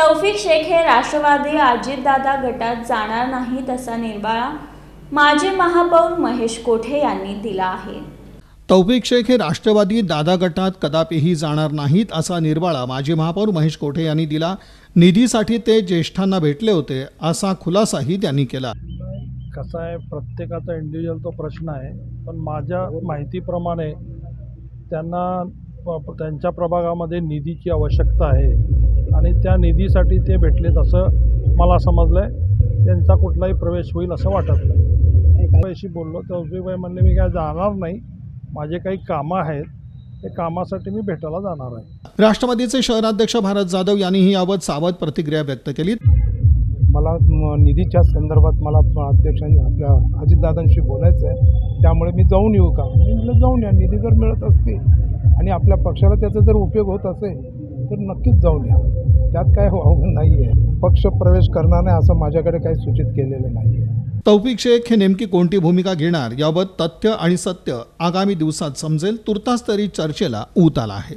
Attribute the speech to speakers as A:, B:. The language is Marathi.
A: तौफिक शेख हे राष्ट्रवादी अजितदादा गटात जाणार नाहीत असा निर्वाळा माजी महापौर महेश कोठे यांनी दिला आहे.
B: तौफिक शेख हे राष्ट्रवादी दादा गटात कदापिही जाणार नाहीत असा निर्वाळा माजी महापौर महेश कोठे यांनी दिला. निधीसाठी ते ज्येष्ठांना भेटले होते असा खुलासाही त्यांनी केला.
C: कसा आहे प्रत्येकाचा इंडिव्हिज्युअल तो प्रश्न आहे. पण माझ्या माहितीप्रमाणे त्यांना त्यांच्या प्रभागामध्ये निधीची आवश्यकता आहे. आणि त्या निधीसाठी ते भेटलेत असं मला समजलं आहे त्यांचा कुठलाही प्रवेश होईल असं वाटत नाही. बोललो तौफिकबाई म्हणले मी काय जाणार नाही. माझे काही कामं आहेत. ते कामासाठी मी भेटायला जाणार आहे.
B: राष्ट्रवादीचे शहराध्यक्ष भारत जाधव यांनीही याबाबत सावध प्रतिक्रिया व्यक्त केली.
D: मला निधीच्या संदर्भात मला अध्यक्षांनी आपल्या अजितदादांशी बोलायचं आहे त्यामुळे मी जाऊन येऊ का? मी म्हटलं जाऊन या निधी जर मिळत असते आणि आपल्या पक्षाला त्याचा जर उपयोग होत असेल तर नक्कीच जाऊन या. त्यात काय वावगं नाही आहे पक्ष प्रवेश करणार नाही असं माझ्याकडे काही सूचित केलेलं नाही आहे
B: तौफिक शेख हे नेमकी कोणती भूमिका घेणार? याबाबत तथ्य आणि सत्य आगामी दिवसात समजेल. तुर्तास तरी चर्चेला ऊत आला आहे.